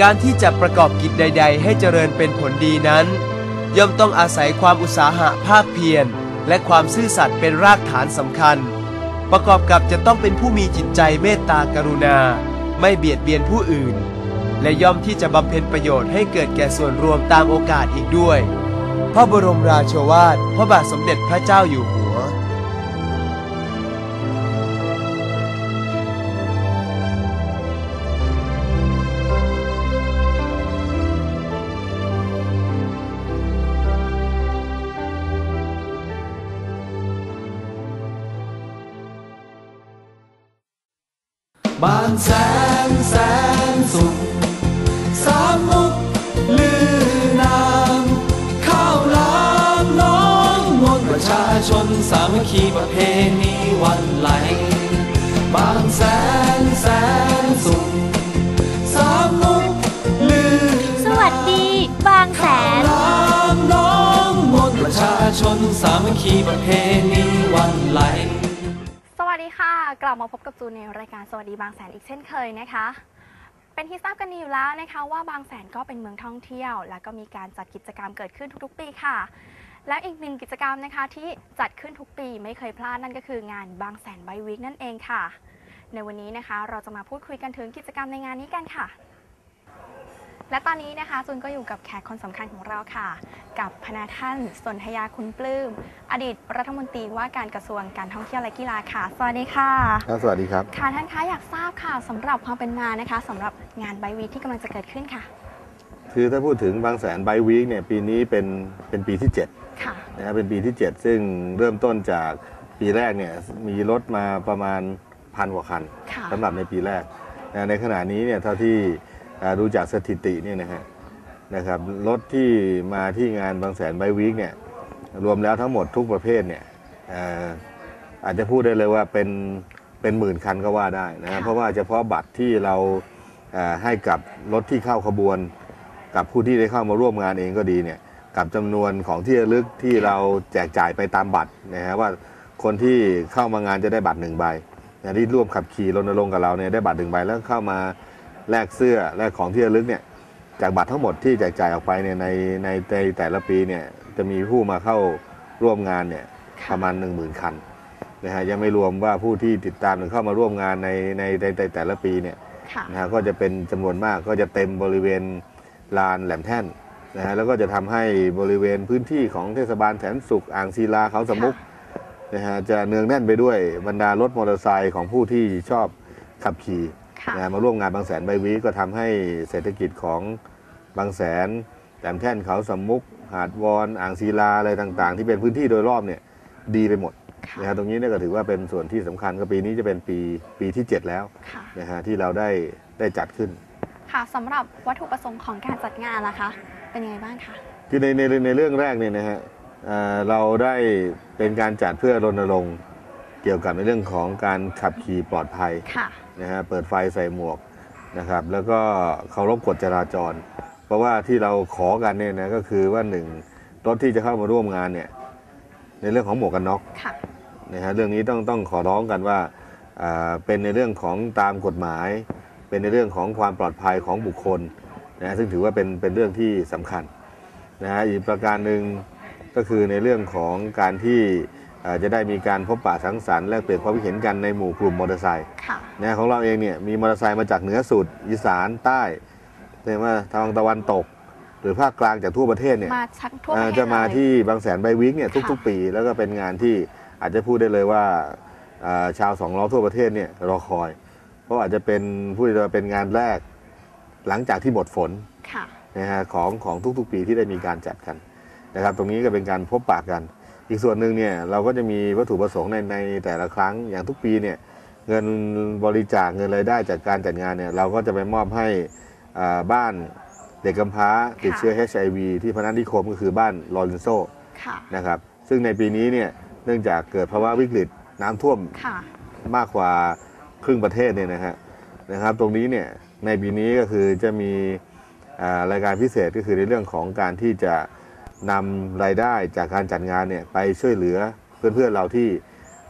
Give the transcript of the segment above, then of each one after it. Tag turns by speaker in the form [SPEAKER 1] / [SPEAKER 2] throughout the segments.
[SPEAKER 1] การที่จะประกอบกิจใด ๆ ให้เจริญเป็นผลดีนั้น ย่อมต้องอาศัยความอุตสาหะภาคเพียรและความซื่อสัตย์เป็นรากฐานสำคัญ ประกอบกับจะต้องเป็นผู้มีจิตใจเมตตากรุณา ไม่เบียดเบียนผู้อื่น และย่อมที่จะบำเพ็ญประโยชน์ให้เกิดแก่ส่วนรวมตามโอกาสอีกด้วย พระบรมราโชวาทพระบาทสมเด็จพระเจ้าอยู่หัว
[SPEAKER 2] บานแสนแสนสุขสามมุกลือนามข้าวลามน้องมนประชาชนสามัคคีประเพณีวันไหล บางแสนแสนสุขสามมุกลือ
[SPEAKER 3] สวัสดี บางแสน
[SPEAKER 2] ลามน้องมนประชาชนสามัคคีประเพณีวันไหล
[SPEAKER 4] กลับมาพบกับจูนในรายการสวัสดีบางแสนอีกเช่นเคยนะคะ เป็นที่ทราบกันดีอยู่แล้วนะคะ ว่าบางแสนก็เป็นเมืองท่องเที่ยว และก็มีการจัดกิจกรรมเกิดขึ้นทุกๆ ปีค่ะ และอีกหนึ่งกิจกรรมนะคะที่จัดขึ้นทุกปีไม่เคยพลาดนั่นก็คืองานบางแสนไบวิกนั่นเองค่ะ ในวันนี้นะคะ เราจะมาพูดคุยกันถึงกิจกรรมในงานนี้กันค่ะ และตอนนี้นะคะจูนก็อยู่กับแขกคนสำคัญของเราค่ะ กับพนาท่านสนธยาคุณปลื้ม อดีตรัฐมนตรีว่าการกระทรวงการท่องเที่ยวและกีฬาค่ะ สวัสดีค่ะ
[SPEAKER 5] ครับสวัสดีครับ
[SPEAKER 4] ค่ะท่านคะอยากทราบค่ะสำหรับความเป็นมานะคะสำหรับงานไบวีที่กำลังจะเกิดขึ้นค่ะ
[SPEAKER 5] คือถ้าพูดถึงบางแสนไบวีคเนี่ยปีนี้เป็นเป็นปีที่7
[SPEAKER 4] ค่ะ
[SPEAKER 5] นะครับเป็นปีที่ 7 ซึ่งเริ่มต้นจากปีแรกเนี่ยมีรถมาประมาณพันกว่าคัน
[SPEAKER 4] ค่ะ
[SPEAKER 5] สำหรับในปีแรกนะในขณะนี้เนี่ยเท่าที่อ่า ดูจากสถิติเนี่ยนะฮะนะครับรถที่มาที่งานบางแสนไบวีคเนี่ยรวมแล้วทั้งหมดทุกประเภทเนี่ยอ่าอาจจะพูดได้เลยว่าเป็นเป็นหมื่นคันก็ว่าได้นะฮะ
[SPEAKER 4] ค่ะ
[SPEAKER 5] เพราะว่าเฉพาะบัตรที่เราอ่าให้กับรถที่เข้าขบวน กับผู้ที่ได้เข้ามาร่วมงานเองก็ดีเนี่ยกับจำนวนของที่ระลึกที่เราแจกจ่ายไปตามบัตรนะฮะว่าคนที่เข้ามางานจะได้บัตรหนึ่งใบนะที่ร่วมขับขี่รณรงค์กับเราเนี่ยได้บัตรหนึ่งใบแล้วเข้ามา แลกเสื้อแลกของที่ระลึกเนี่ยจากบัตรทั้งหมดที่แจกจ่ายออกไปเนี่ยในในในแต่ละปีเนี่ยจะมีผู้มาเข้าร่วมงานเนี่ยประมาณ 1 0,000 คันนะฮะยังไม่รวมว่าผู้ที่ติดตามหรือเข้ามาร่วมงานในในในในแต่ละปีเนี่ย
[SPEAKER 4] ค่ะ
[SPEAKER 5] นะฮะก็จะเป็นจำนวนมากก็จะเต็มบริเวณลานแหลมแท่นนะฮะแล้วก็จะทำให้บริเวณพื้นที่ของเทศบาลแสนสุขอ่างศิลาเขาสมุกนะฮะจะเนืองแน่นไปด้วยบรรดารถมอเตอร์ไซค์ของผู้ที่ชอบขับขี่
[SPEAKER 4] ค่ะ
[SPEAKER 5] นะฮะมาร่วมงานบางแสนใบวีก็ทำให้เศรษฐกิจของบางแสนแหลมแท่นเขาสมุก หาดวอนอ่างศิลาอะไรต่าง ๆ ที่เป็นพื้นที่โดยรอบเนี่ยดีไปหมด
[SPEAKER 4] ค่ะ
[SPEAKER 5] นะฮะตรงนี้เนี่ยก็ถือว่าเป็นส่วนที่สำคัญก็ปีนี้จะเป็นปีปีที่เจ็ดแล้ว
[SPEAKER 4] ค่ะ
[SPEAKER 5] นะฮะที่เราได้ได้จัดขึ้น
[SPEAKER 4] ค่ะสำหรับวัตถุประสงค์ของการจัดงานล่ะคะ เป็นยังไงบ้างคะ
[SPEAKER 5] คือในในในเรื่องแรกเนี่ยนะฮะเอ่อเราได้เป็นการจัดเพื่อรณรงค์ เกี่ยวกับในเรื่องของการขับขี่ปลอดภัย
[SPEAKER 4] ค่ะ
[SPEAKER 5] นะฮะเปิดไฟใส่หมวกนะครับ แล้วก็เคารพกฎจราจร เพราะว่าที่เราขอกันเนี่ยนะก็คือว่าหนึ่งรถที่จะเข้ามาร่วมงานเนี่ยในเรื่องของหมวกกันน็อก
[SPEAKER 4] ค่ะ
[SPEAKER 5] นะฮะเรื่องนี้ต้องต้องขอร้องกันว่าอ่าเป็นในเรื่องของตามกฎหมาย เป็นในเรื่องของความปลอดภัยของบุคคลนะซึ่งถือว่าเป็นเป็นเรื่องที่สำคัญนะฮะอีกประการหนึ่งก็คือในเรื่องของการที่อ่า จะได้มีการพบปะสังสรรค์แลกเปลี่ยนความคิดเห็นกันในหมู่กลุ่มมอเตอร์ไซค์
[SPEAKER 4] ค่ะ
[SPEAKER 5] นะของเราเองเนี่ยมีมอเตอร์ไซค์มาจากเหนือสุดอีสานใต้เรียกว่าทางตะวันตก หรือภาคกลางจากทั่วประเทศเนี่ย
[SPEAKER 4] มาชักทั่วประ
[SPEAKER 5] อ่า
[SPEAKER 4] เทศ
[SPEAKER 5] จะมา
[SPEAKER 4] เลย
[SPEAKER 5] ที่บางแสนไบวิกเนี่ย
[SPEAKER 4] ค่ะ
[SPEAKER 5] ทุก ๆ ปี แล้วก็เป็นงานที่อาจจะพูดได้เลยว่าอ่าชาวสองล้อทั่วประเทศเนี่ยรอคอย เพราะอาจจะเป็นพูดได้ว่าเป็นงานแรกหลังจากที่หมดฝน
[SPEAKER 4] ค่ะ
[SPEAKER 5] นะฮะของของทุกๆ ปีที่ได้มีการจัดกันนะครับ ตรงนี้ก็เป็นการพบปะกัน อีกส่วนหนึ่งเนี่ยเราก็จะมีวัตถุประสงค์ในในแต่ละครั้งอย่างทุกปีเนี่ยเงินบริจาคเงินรายได้จากการจัดงานเนี่ยเราก็จะไปมอบให้อ่าบ้านเด็กกำพร้าติดเชื้อ HIV ที่พนัสนิคมก็คือบ้านลอเรนโซ
[SPEAKER 4] ค่ะ
[SPEAKER 5] นะครับซึ่งในปีนี้เนี่ยเนื่องจากเกิดภาวะวิกฤตน้ำท่วม
[SPEAKER 4] ค่ะ
[SPEAKER 5] มากกว่าครึ่งประเทศเนี่ยนะฮะนะครับ ตรงนี้เนี่ยในปีนี้ก็คือจะมีอ่ารายการพิเศษก็คือในเรื่องของการที่จะ นำรายได้จากการจัดงานเนี่ยไปช่วยเหลือเพื่อนๆเราที่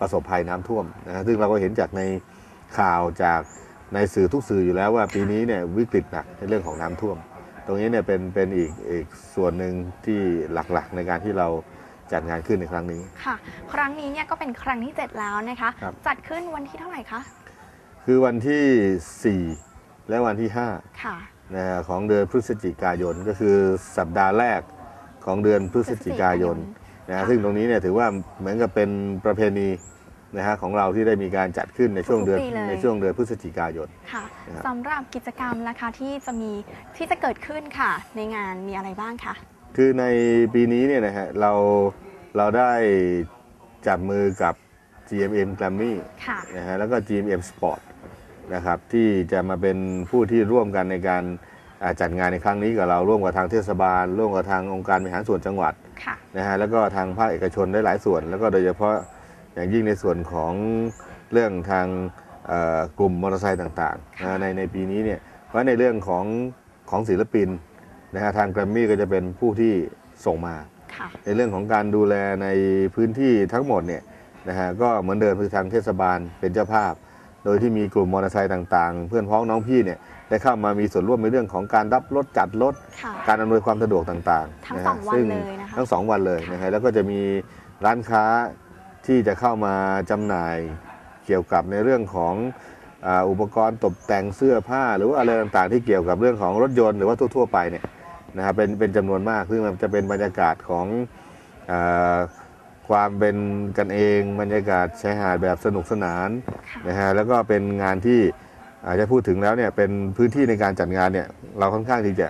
[SPEAKER 5] ประสบภัยน้ำท่วมนะฮะซึ่งเราก็เห็นจากในข่าวจากในสื่อทุกสื่ออยู่แล้วว่าปีนี้เนี่ยวิกฤตหนักในเรื่องของน้ำท่วม ตรงนี้เนี่ยเป็นเป็นอีกอีกส่วนหนึ่งที่หลักๆ ในการที่เราจัดงานขึ้นในครั้งนี้
[SPEAKER 4] ค่ะ ครั้งนี้เนี่ยก็เป็นครั้งที่ 7 แล้วนะคะ
[SPEAKER 5] ครับ
[SPEAKER 4] จัดขึ้นวันที่เท่าไหร่คะ
[SPEAKER 5] คือวันที่ 4 และวันที่5
[SPEAKER 4] ค่ะ
[SPEAKER 5] นะฮะของเดือนพฤศจิกายนก็คือสัปดาห์แรก ของเดือนพฤศจิกายนนะฮะ
[SPEAKER 4] ค่ะ
[SPEAKER 5] ซึ่งตรงนี้เนี่ยถือว่าเหมือนกับเป็นประเพณีนะฮะของเราที่ได้มีการจัดขึ้นในช่วงเดือน
[SPEAKER 4] ทุกปีเลย
[SPEAKER 5] ในช่วงเดือนพฤศจิกายน
[SPEAKER 4] ค่ะ
[SPEAKER 5] นะครับ
[SPEAKER 4] สำหรับกิจกรรมนะคะที่จะมีที่จะเกิดขึ้นค่ะ ในงานมีอะไรบ้างคะ
[SPEAKER 5] คือในปีนี้เนี่ยนะฮะเราเราได้จับมือกับ GMM Grammy
[SPEAKER 4] ค่ะ
[SPEAKER 5] นะฮะแล้วก็ GMM Sport นะครับที่จะมาเป็นผู้ที่ร่วมกันในการอ่า จัดงานในครั้งนี้กับเราร่วมกับทางเทศบาล ร่วมกับทางองค์การบริหารส่วนจังหวัด
[SPEAKER 4] ค่ะ
[SPEAKER 5] นะฮะแล้วก็ทางภาคเอกชนได้หลายส่วน แล้วก็โดยเฉพาะอย่างยิ่งในส่วนของเรื่องทางเอ่อกลุ่มมอเตอร์ไซค์ต่างๆนะฮะในในปีนี้เนี่ยเพราะในเรื่องของของศิลปินนะฮะทางแกรมมี่ก็จะเป็นผู้ที่ส่งมา
[SPEAKER 4] ค่ะ
[SPEAKER 5] ในเรื่องของการดูแลในพื้นที่ทั้งหมดเนี่ยนะฮะก็เหมือนเดิมคือทางเทศบาลเป็นเจ้าภาพ โดยที่มีกลุ่มมอเตอร์ไซค์ต่างๆ เพื่อนพ้องน้องพี่เนี่ย ได้เข้ามามีส่วนร่วมในเรื่องของการรับรถจัดรถ
[SPEAKER 4] ค่ะ
[SPEAKER 5] การอำนวยความสะดวกต่างๆ
[SPEAKER 4] ทั้ง
[SPEAKER 5] นะ
[SPEAKER 4] ส
[SPEAKER 5] ฮะ
[SPEAKER 4] องวัน
[SPEAKER 5] ซึ่ง
[SPEAKER 4] เลยนะคะ
[SPEAKER 5] ทั้งสองวันเลยนะฮะแล้วก็จะมีร้านค้าที่จะเข้ามาจำหน่ายเกี่ยวกับในเรื่องของอ่าอุปกรณ์ตกแต่งเสื้อผ้า หรือว่าอะไรต่างๆ ที่เกี่ยวกับเรื่องของรถยนต์หรือว่าทั่วๆไปเนี่ยนะครับเป็นเป็นจำนวนมากซึ่งมันจะเป็นบรรยากาศของอาความเป็นกันเองบรรยากาศชายหาดแบบสนุกสนาน
[SPEAKER 4] ค่ะ
[SPEAKER 5] นะฮะแล้วก็เป็นงานที่ อาจจะพูดถึงแล้วเนี่ยเป็นพื้นที่ในการจัดงานเนี่ยเราค่อนข้างที่จะ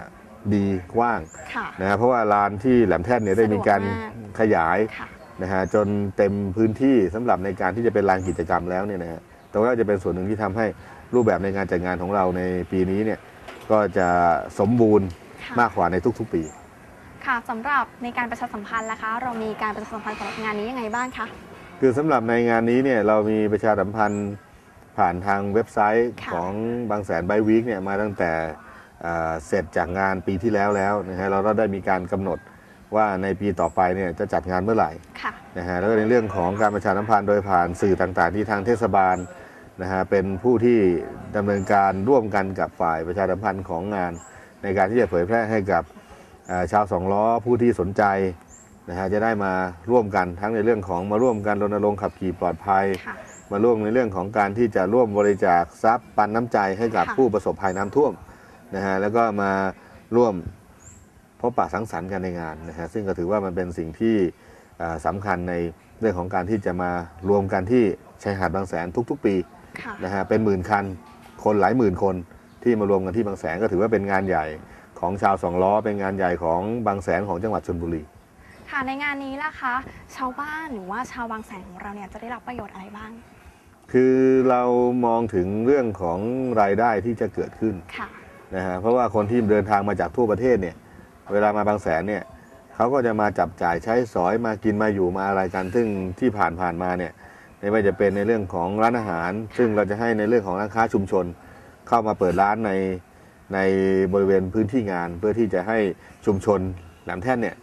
[SPEAKER 5] ดีกว้าง
[SPEAKER 4] ค่ะ
[SPEAKER 5] นะฮะเพราะว่าลานที่แหลมแท่นเนี่ยได้มีการ
[SPEAKER 4] สะดวกมาก
[SPEAKER 5] ขยาย
[SPEAKER 4] ค่ะ
[SPEAKER 5] นะฮะจนเต็มพื้นที่สำหรับในการที่จะเป็นลานกิจกรรมแล้วเนี่ยนะฮะตรงนี้จะเป็นส่วนหนึ่งที่ทำให้รูปแบบในการจัดงานของเราในปีนี้เนี่ยก็จะสมบูรณ์
[SPEAKER 4] ค่ะ
[SPEAKER 5] มากกว่าในทุกๆปี
[SPEAKER 4] ค่ะสำหรับในการประชาสัมพันธ์ล่ะคะ เรามีการประชาสัมพันธ์สำหรับงานนี้ยังไงบ้างคะ
[SPEAKER 5] คือสำหรับในงานนี้เนี่ยเรามีประชาสัมพันธ์ ผ่านทางเว็บไซต์
[SPEAKER 4] ค่ะ
[SPEAKER 5] ของบางแสนไบวีคเนี่ยมาตั้งแต่อ่าเสร็จจากงานปีที่แล้วแล้วนะฮะเราก็ได้มีการกำหนดว่าในปีต่อไปเนี่ยจะจัดงานเมื่อไหร่
[SPEAKER 4] ค่ะ
[SPEAKER 5] นะฮะแล้วก็ในเรื่องของการประชาสัมพันธ์โดยผ่านสื่อต่างๆ ที่ทางเทศบาลนะฮะเป็นผู้ที่ดำเนินการร่วมกันกับฝ่ายประชาสัมพันธ์ของงาน ในการที่จะเผยแพร่ให้กับอ่าชาวสองล้อผู้ที่สนใจนะฮะจะได้มาร่วมกันทั้งในเรื่องของมาร่วมกันรณรงค์ขับขี่ปลอดภัย
[SPEAKER 4] ค่ะ
[SPEAKER 5] มาร่วมในเรื่องของการที่จะร่วมบริจาคทรัพย์ปันน้ำใจให้กับ
[SPEAKER 4] ค่ะ
[SPEAKER 5] ผู้ประสบภัยน้ำท่วมนะฮะแล้วก็มาร่วมพบปะสังสรรค์กันในงานนะฮะซึ่งก็ถือว่ามันเป็นสิ่งที่อ่าสำคัญในเรื่องของการที่จะมารวมกันที่ชายหาดบางแสนทุก ๆ ปี
[SPEAKER 4] ค่ะ
[SPEAKER 5] นะฮะเป็นหมื่นคันคนหลายหมื่นคนที่มารวมกันที่บางแสนก็ถือว่าเป็นงานใหญ่ของชาวสองล้อ เป็นงานใหญ่ของบางแสนของจังหวัดชลบุรี
[SPEAKER 4] ค่ะในงานนี้ล่ะคะ ชาวบ้านหรือว่าชาวบางแสนของเราเนี่ยจะได้รับประโยชน์อะไรบ้าง
[SPEAKER 5] คือเรามองถึงเรื่องของรายได้ที่จะเกิดขึ้น
[SPEAKER 4] ค่ะ
[SPEAKER 5] นะฮะเพราะว่าคนที่เดินทางมาจากทั่วประเทศเนี่ย เวลามาบางแสนเนี่ยเขาก็จะมาจับจ่ายใช้สอยมากินมาอยู่มาอะไรกันซึ่งที่ผ่านผ่านมาเนี่ยไม่ว่าจะเป็นในเรื่องของร้านอาหาร ซึ่งเราจะให้ในเรื่องของร้านค้าชุมชน เข้ามาเปิดร้านในในบริเวณพื้นที่งาน เพื่อที่จะให้ชุมชนแหลมแท่นเนี่ย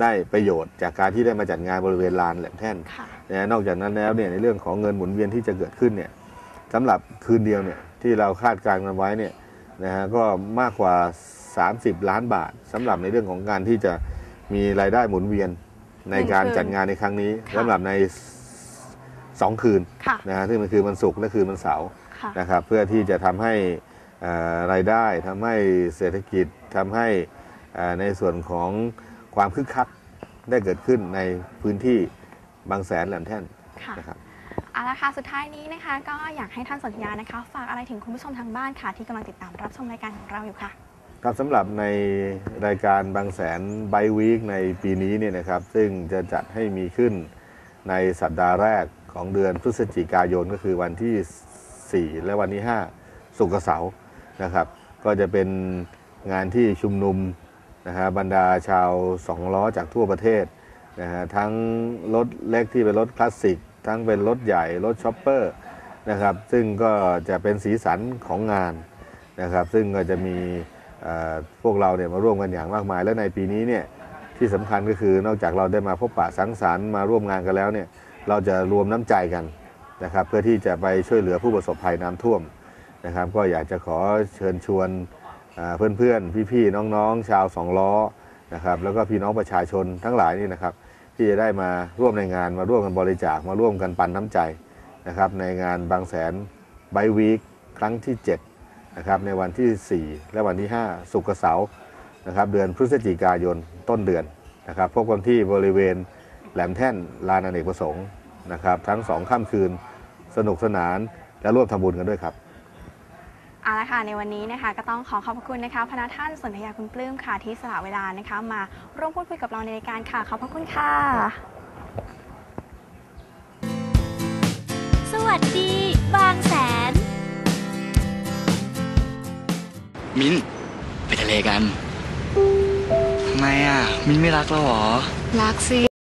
[SPEAKER 5] ได้ประโยชน์จากการที่ได้มาจัดงานบริเวณลานแหลมแท่น
[SPEAKER 4] ค่ะ
[SPEAKER 5] นะนอกจากนั้นแล้วเนี่ยในเรื่องของเงินหมุนเวียนที่จะเกิดขึ้นเนี่ยสำหรับคืนเดียวเนี่ยที่เราคาดการณ์กันไว้เนี่ยนะฮะก็มากกว่า 30 ล้านบาทสำหรับในเรื่องของการที่จะมีรายได้หมุนเวียนในการ
[SPEAKER 4] หนึ่งคืน
[SPEAKER 5] จัดงานในครั้งนี้
[SPEAKER 4] ค่ะ
[SPEAKER 5] สำหรับในสองคืน
[SPEAKER 4] ค่ะ
[SPEAKER 5] นะฮะซึ่งมันคือวันศุกร์และคืนวันเสาร์
[SPEAKER 4] ค่ะ
[SPEAKER 5] นะครับเพื่อที่จะทำให้เอ่อรายได้ทำให้เศรษฐกิจทำให้เอ่อในส่วนของ ความคึกคักได้เกิดขึ้นในพื้นที่บางแสนแหลมแท่น
[SPEAKER 4] ค่ะ
[SPEAKER 5] นะครับ
[SPEAKER 4] เอาละค่ะสุดท้ายนี้นะคะ ก็อยากให้ท่านสนธยานะคะ ฝากอะไรถึงคุณผู้ชมทางบ้านค่ะ ที่กำลังติดตามรับชมรายการของเราอยู่ค่ะ
[SPEAKER 5] ครับสำหรับในรายการบางแสนไบวีคในปีนี้เนี่ยนะครับ ซึ่งจะจัดให้มีขึ้นในสัปดาห์แรกของเดือนพฤศจิกายนก็คือวันที่ 4 และวันที่ 5 สุกร์กับเสาร์นะครับ ก็จะเป็นงานที่ชุมนุม นะฮะบรรดาชาวสองล้อจากทั่วประเทศนะฮะทั้งรถเล็กที่เป็นรถคลาสสิก ทั้งเป็นรถใหญ่ รถช็อปเปอร์นะครับซึ่งก็จะเป็นสีสันของงานนะครับซึ่งก็จะมีพวกเราเนี่ยมาร่วมกันอย่างมากมาย และในปีนี้เนี่ยที่สำคัญก็คือนอกจากเราได้มาพบปะสังสรรค์มาร่วมงานกันแล้วเนี่ยเราจะรวมน้ำใจกันนะครับเพื่อที่จะไปช่วยเหลือผู้ประสบภัยน้ำท่วมนะครับก็อยากจะขอเชิญชวน เพื่อนๆ พี่ๆ น้องๆ ชาวสองล้อนะครับแล้วก็พี่น้องประชาชนทั้งหลายนี่นะครับที่จะได้มาร่วมในงานมาร่วมกันบริจาคมาร่วมกันปันน้ำใจนะครับในงานบางแสนไบวีคครั้งที่7นะครับในวันที่ 4 และวันที่ 5 สุกเสาร์นะครับเดือนพฤศจิกายนต้นเดือนนะครับพบกันที่บริเวณแหลมแท่นลานอเนกประสงค์นะครับทั้งสองค่ำคืนสนุกสนานและร่วมทำบุญกันด้วยครับ
[SPEAKER 4] เอาละค่ะในวันนี้นะคะก็ต้องขอขอบพระคุณนะคะพนักท่านสนธยาคุณปลื้มค่ะที่สละเวลานะคะมาร่วมพูดคุยกับเราในรายการค่ะ ขอบพระคุณค่ะ
[SPEAKER 3] สวัสดี บางแสน
[SPEAKER 6] มิ้น ไปทะเลกัน ทำไมอะ มิ้นไม่รักเราเหรอ
[SPEAKER 7] รักสิ